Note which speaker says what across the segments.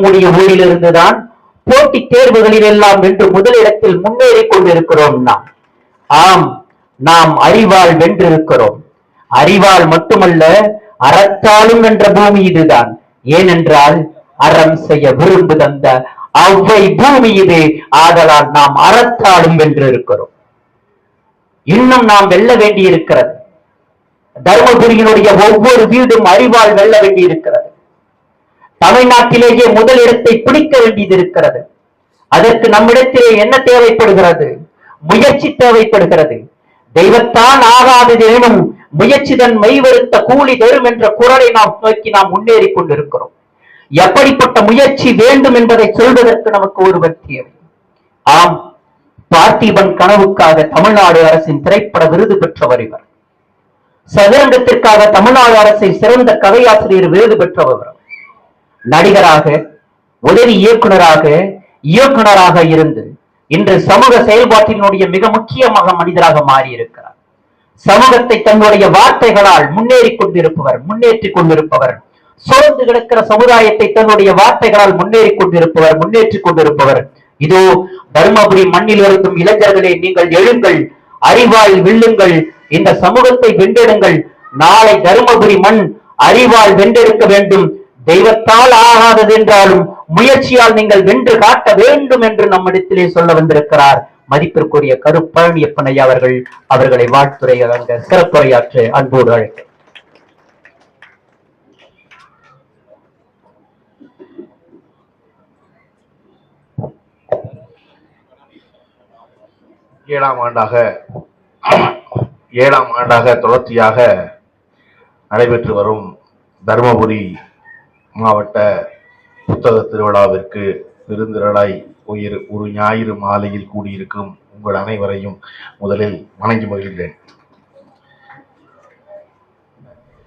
Speaker 1: நம்முடைய ஊரிலிருந்துதான் போட்டி தேர்வுகளில் எல்லாம் வென்று முதலிடத்தில் முன்னேறி கொண்டிருக்கிறோம் நாம். ஆம் நாம் அறிவால் வென்றிருக்கிறோம். அறிவால் மட்டுமல்ல அறத்தாலும் என்ற பூமி இதுதான். ஏனென்றால் அறம் செய்ய விரும்பு தந்த அவ்வை பூமி இது. ஆதலால் நாம் அறத்தாலும் வென்றிருக்கிறோம். இன்னும் நாம் வெல்ல வேண்டியிருக்கிறது. தர்மபுரியினுடைய ஒவ்வொரு வீடும் அறிவால் வெல்ல வேண்டியிருக்கிறது. தமிழ்நாட்டிலேயே முதலிடத்தை பிடிக்க வேண்டியது இருக்கிறது. அதற்கு நம்மிடத்திலே என்ன தேவைப்படுகிறது? முயற்சி தேவைப்படுகிறது. தெய்வத்தான் ஆகாதது எனும் முயற்சிதன் மெய்வருத்த கூலி தரும் என்ற குரலை நாம் நோக்கி நாம் முன்னேறி கொண்டிருக்கிறோம். எப்படிப்பட்ட முயற்சி வேண்டும் என்பதை சொல்வதற்கு நமக்கு ஒருவர் தேவை ஆம் பார்த்திபன் கனவுக்காக தமிழ்நாடு அரசின் திரைப்பட விருது பெற்றவர் இவர். சதுரங்கத்திற்காக தமிழ்நாடு அரசின் சிறந்த கதையாசிரியர் விருது பெற்றவர் நடிகராக உதவி இயக்குனராக இயக்குனராக இருந்து இன்று சமூக செயல்பாட்டினுடைய மிக முக்கியமாக மனிதராக மாறியிருக்கிறார். சமூகத்தை தன்னுடைய வார்த்தைகளால் முன்னேறி கொண்டிருப்பவர் முன்னேற்றிக் கொண்டிருப்பவர் சோர்ந்து கிடக்கிற சமுதாயத்தை தன்னுடைய வார்த்தைகளால் முன்னேறி கொண்டிருப்பவர் முன்னேற்றிக் கொண்டிருப்பவர். இதோ தருமபுரி மண்ணிலிருந்தும் இளைஞர்களே நீங்கள் எழுங்கள் அறிவால் வில்லுங்கள் இந்த சமூகத்தை வென்றெடுங்கள். நாளை தருமபுரி மண் அறிவால் வென்றெடுக்க வேண்டும். தெய்வத்தால் ஆகாதது என்றாலும் முயற்சியால் நீங்கள் வென்று காட்ட வேண்டும் என்று நம்மிடத்திலே சொல்ல வந்திருக்கிறார். மதிப்பிற்குரிய கருப்பழனியப்பனை அவர்கள் அவர்களை வாழ்த்துறை அடங்க சிறப்புரையாற்ற அன்போடு அழைக்க
Speaker 2: ஏழாம் ஆண்டாக ஏழாம் ஆண்டாக தொடர்ச்சியாக நடைபெற்று வரும் தருமபுரி மாவட்ட புத்தக திருவிழாவிற்கு பெருந்திரளாய் உயிர் ஒரு ஞாயிறு மாலையில் கூடியிருக்கும் உங்கள் அனைவரையும் முதலில் வணங்கி மகிழ்கிறேன்.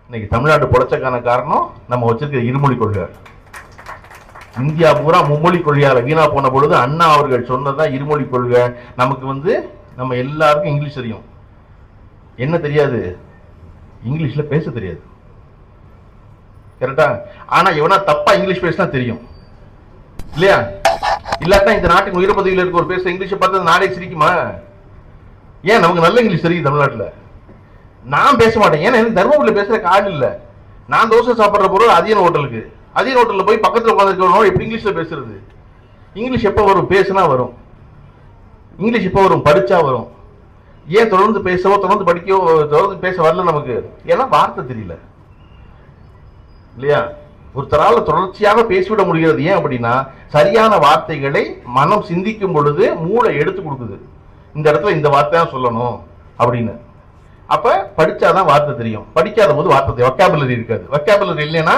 Speaker 2: இன்னைக்கு தமிழ்நாடு புரட்சக்கான காரணம் நம்ம வச்சிருக்கிற இருமொழி கொள்கை இந்தியா பூரா மும்மொழி கொள்கையால வீணா போன பொழுது அண்ணா அவர்கள் சொன்னதான் இருமொழி கொள்கை. நமக்கு வந்து நம்ம எல்லாருக்கும் இங்கிலீஷ் தெரியும். என்ன தெரியாது? இங்கிலீஷில் பேச தெரியாது. கரெக்டா? ஆனா எவனா தப்பா இங்கிலீஷ் பேசினா தெரியும். இல்லையா? இல்லாட்டா இந்த நாட்டின் உயர் பதவியில் இருக்க ஒரு பேச இங்கிலீஷை பார்த்து அந்த நாடே சிரிக்குமா? ஏன் நமக்கு நல்ல இங்கிலீஷ் தெரியும் தமிழ்நாட்டில்? நான் பேச மாட்டேன். ஏன்னா எனக்கு தர்மபுரியில் பேசுறதுக்கு காடு இல்லை. நான் தோசை சாப்பிட்ற பொருள் அதியன் ஹோட்டலுக்கு. அதியன் ஹோட்டலில் போய் பக்கத்தில் உட்காந்துருக்கிறவனோட எப்படி இங்கிலீஷில் பேசுறது? இங்கிலீஷ் எப்போ வரும்? பேசுனா வரும். இங்கிலீஷ் எப்போ வரும்? படித்தா வரும். ஏன் தொடர்ந்து பேசவோ தொடர்ந்து படிக்கவோ தொடர்ந்து பேச வரல நமக்கு? ஏன்னா வார்த்தை தெரியல. இல்லையா? ஒருத்தரால் தொடர்ச்சியாக பேசிவிட முடிகிறது ஏன் அப்படின்னா சரியான வார்த்தைகளை மனம் சிந்திக்கும் பொழுது மூளை எடுத்து கொடுக்குது. இந்த இடத்துல இந்த வார்த்தை தான் சொல்லணும் அப்படின்னு. அப்போ படித்தாதான் வார்த்தை தெரியும். படிக்காத போது வார்த்தை வக்காபுலரி இருக்காது. வக்காபுலரி இல்லைன்னா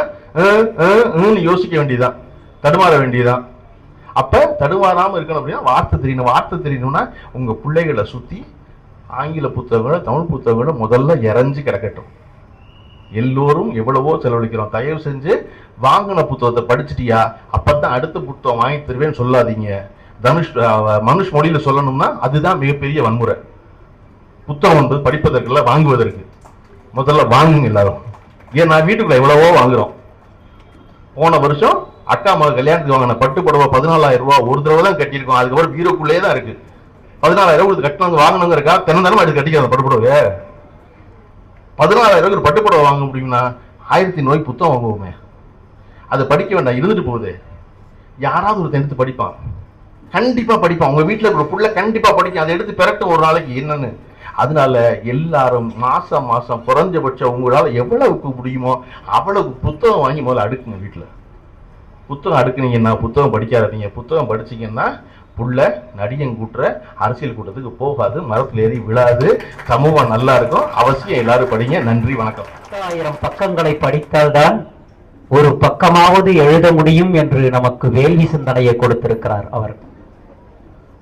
Speaker 2: யோசிக்க வேண்டியதுதான். தடுமாற வேண்டியதுதான். அப்போ தடுமாறாமல் இருக்கணும் அப்படின்னா வார்த்தை தெரியணும். வார்த்தை தெரியணும்னா உங்கள் பிள்ளைகளை சுற்றி ஆங்கில புத்தகங்களை தமிழ் புத்தகங்களை முதல்ல இறஞ்சி கிடக்கட்டும். எல்லோரும் எவ்வளவோ செலவழிக்கிறோம். தயவு செஞ்சு வாங்கின புத்தகத்தை படிச்சிட்டியா? அப்பதான் அடுத்த புத்தகம் வாங்கி தருவேன்னு சொல்லாதீங்க. தனுஷ் மனுஷ் மொழியில சொல்லணும்னா அதுதான் மிகப்பெரிய வன்முறை. புத்தகம் என்பது படிப்பதற்குல வாங்குவதற்கு. முதல்ல வாங்குங்க எல்லாரும். ஏன் நான் வீட்டுக்குள்ள எவ்வளவோ வாங்குறோம். போன வருஷம் அக்கா மக கல்யாணத்துக்கு வாங்கின பட்டு புடவை பதினாலாயிரம் ரூபாய் ஒரு தடவை தான் கட்டியிருக்கோம். அதுக்கப்புறம் பீரோக்குள்ளே தான் இருக்கு. பதினாலாயிரம் கொடுத்து கட்டணும் வாங்கணுங்கிறக்கா தினம் அது கட்டிக்காத பட்டு புடவை பதினாலாயிரம் ரூபாய்க்கு ஒரு பட்டு புடவை வாங்க முடியும்னா ஆயிரத்தி நோய் புத்தகம் வாங்குவோமே. அதை படிக்க வேண்டாம் இருந்துட்டு போகுது. யாராவது ஒருத்தன் எடுத்து படிப்பான். கண்டிப்பாக படிப்பான். உங்கள் வீட்டில் இருக்கிற புள்ள கண்டிப்பாக படிக்கும். அதை எடுத்து பெறட்டும் ஒரு நாளைக்கு என்னன்னு. அதனால எல்லாரும் மாதம் மாதம் குறைஞ்சபட்சம் உங்களால் எவ்வளவுக்கு முடியுமோ அவ்வளவு புத்தகம் வாங்கி முதல்ல அடுக்குங்க வீட்டில் புத்தகம் அடுக்குனீங்கன்னா புத்தகம் படிக்காதீங்க. புத்தகம் படிச்சீங்கன்னா புள்ள நடிகன் அரசியல் கூட்டத்துக்கு போகாது மரத்தில் ஏறி விழாது சமூகம் நல்லா இருக்கும். அவசியம் எல்லாரும் படிங்க. நன்றி வணக்கம்.
Speaker 1: பத்தாயிரம் பக்கங்களை படித்தால்தான் ஒரு பக்கமாவது எழுத முடியும் என்று நமக்கு வேள்வி சிந்தனையை கொடுத்திருக்கிறார் அவர்.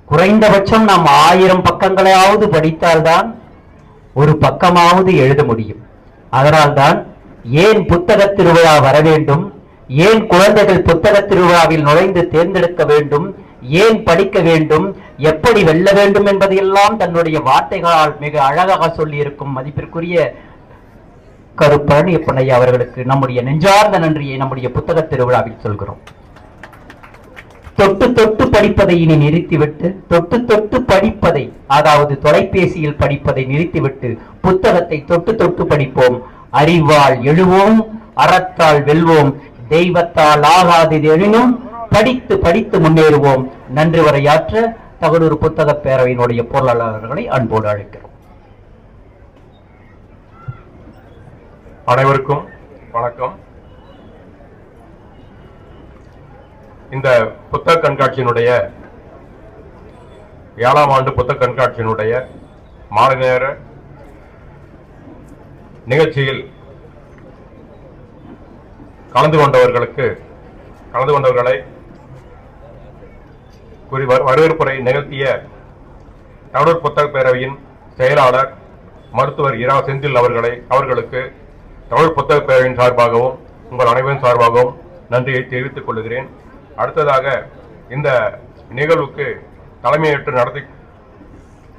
Speaker 1: குறைந்தபட்சம் நாம் ஆயிரம் பக்கங்களையாவது படித்தால்தான் ஒரு பக்கமாவது எழுத முடியும். அதனால்தான் ஏன் புத்தக திருவிழா வர வேண்டும்? ஏன் குழந்தைகள் புத்தக திருவிழாவில் நுழைந்து தேர்ந்தெடுக்க வேண்டும்? ஏன் படிக்க வேண்டும்? எப்படி வெல்ல வேண்டும் என்பதையெல்லாம் தன்னுடைய வார்த்தைகளால் மிக அழகாக சொல்லியிருக்கும் மதிப்பிற்குரிய கருப்பழனி ஐயா அவர்களுக்கு நம்முடைய நெஞ்சார்ந்த நன்றியை நம்முடைய புத்தக திருவிழாவில் சொல்கிறோம். தொட்டு தொட்டு படிப்பதை இனி நிறுத்திவிட்டு தொட்டு தொட்டு படிப்பதை அதாவது தொலைபேசியில் படிப்பதை நிறுத்திவிட்டு புத்தகத்தை தொட்டு தொட்டு படிப்போம். அறிவால் எழுவோம் அறத்தால் வெல்வோம் தெய்வத்தால் ஆகாதது எழினும் படித்து படித்து முன்னேறுவோம். நன்றி வரையாற்ற தகடூர் புத்தக பேரவையினுடைய பொருளாளர்களை அன்போடு அழைக்கிறோம்.
Speaker 3: அனைவருக்கும் வணக்கம். இந்த புத்தக கண்காட்சியினுடைய ஏழாம் ஆண்டு புத்தக கண்காட்சியினுடைய மாலை நேர நிகழ்ச்சியில் கலந்து கொண்டவர்களுக்கு கலந்து கொண்டவர்களை குறி வரவேற்புரை நிகழ்த்திய தமிழர் புத்தக பேரவையின் செயலாளர் மருத்துவர் இரா செந்தில் அவர்களை அவர்களுக்கு தமிழ் புத்தக பேரவையின் சார்பாகவும் உங்கள் அனைவரின் சார்பாகவும் நன்றியை தெரிவித்துக் கொள்கிறேன். அடுத்ததாக இந்த நிகழ்வுக்கு தலைமையேற்று நடத்தி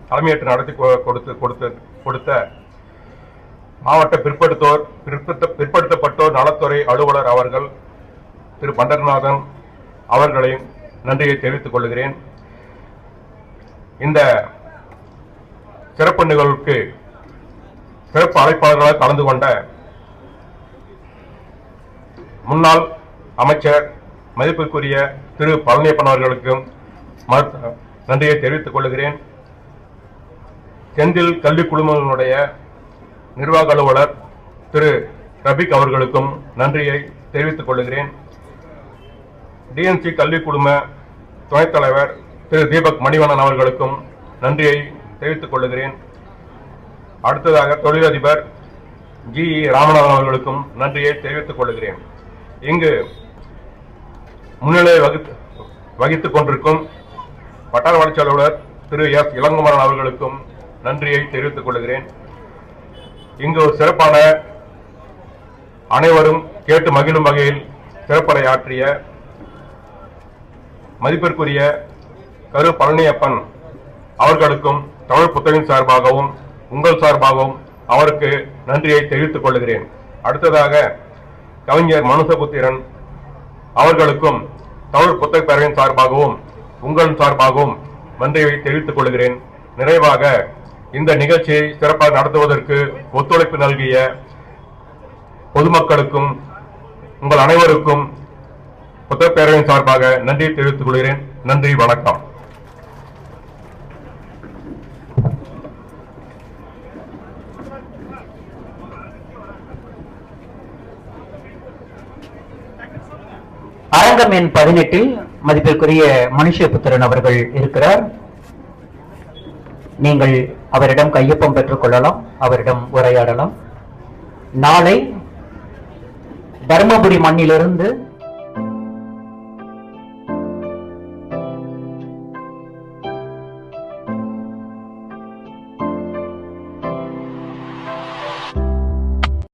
Speaker 3: தலைமையேற்று நடத்தி கொ- கொடுத்து கொடுத்து கொடுத்த மாவட்ட பிற்படுத்தோர் பிற்படுத்த பிற்படுத்தப்பட்டோர் நலத்துறை அலுவலர் அவர்கள் திரு. பண்டர்நாதன் அவர்களையும் நன்றியை தெரிவித்துக் கொள்கிறேன். இந்த சிறப்பு நிகழ்வுக்கு சிறப்பு அழைப்பாளர்களாக கலந்து கொண்ட முன்னாள் அமைச்சர் மதிப்புக்குரிய திரு பழனியப்பன் அவர்களுக்கும் நன்றியை தெரிவித்துக் கொள்கிறேன். செந்தில் கல்வி குழுமங்களுடைய நிர்வாக அலுவலர் திரு ரபிக் அவர்களுக்கும் நன்றியை தெரிவித்துக் கொள்கிறேன். டிஎன்சி கல்வி குழும துணைத் தலைவர் திரு தீபக் மணிவண்ணன் அவர்களுக்கும் நன்றியை தெரிவித்துக் கொள்கிறேன் அடுத்ததாக தொழிலதிபர் ஜி இ. ராமநாதன் அவர்களுக்கும் நன்றியை தெரிவித்துக் கொள்கிறேன் இங்கு முன்னிலை வகித்து வகித்துக் கொண்டிருக்கும் வட்டார வளர்ச்சி அலுவலர் திரு எஸ் இளங்குமரன் அவர்களுக்கும் நன்றியை தெரிவித்துக் கொள்கிறேன் இங்கு ஒரு சிறப்பான அனைவரும் கேட்டு மகிழும் வகையில் சிறப்பரை ஆற்றிய மதிப்பிற்குரிய கரு பழனியப்பன் அவர்களுக்கும் தமிழ் புத்தகின் சார்பாகவும் உங்கள் சார்பாகவும் அவருக்கு நன்றியை தெரிவித்துக் கொள்கிறேன். அடுத்ததாக கவிஞர் மனுசபுத்திரன் அவர்களுக்கும் தமிழ் புத்தக பேரவையின் சார்பாகவும் உங்கள் சார்பாகவும் நன்றியை தெரிவித்துக் கொள்கிறேன். நிறைவாக இந்த நிகழ்ச்சியை சிறப்பாக நடத்துவதற்கு ஒத்துழைப்பு நல்கிய பொதுமக்களுக்கும் உங்கள் அனைவருக்கும் புத்தக பேரவையின் சார்பாக நன்றி தெரிவித்துக் கொள்கிறேன். நன்றி வணக்கம்.
Speaker 1: அரங்கம் எண் பதினெட்டில் மதிப்பிற்குரிய மனுஷபுத்திரன் அவர்கள் இருக்கிறார். நீங்கள் அவரிடம் கையொப்பம் பெற்றுக் கொள்ளலாம் அவரிடம் உரையாடலாம். நாளை தருமபுரி மண்ணிலிருந்து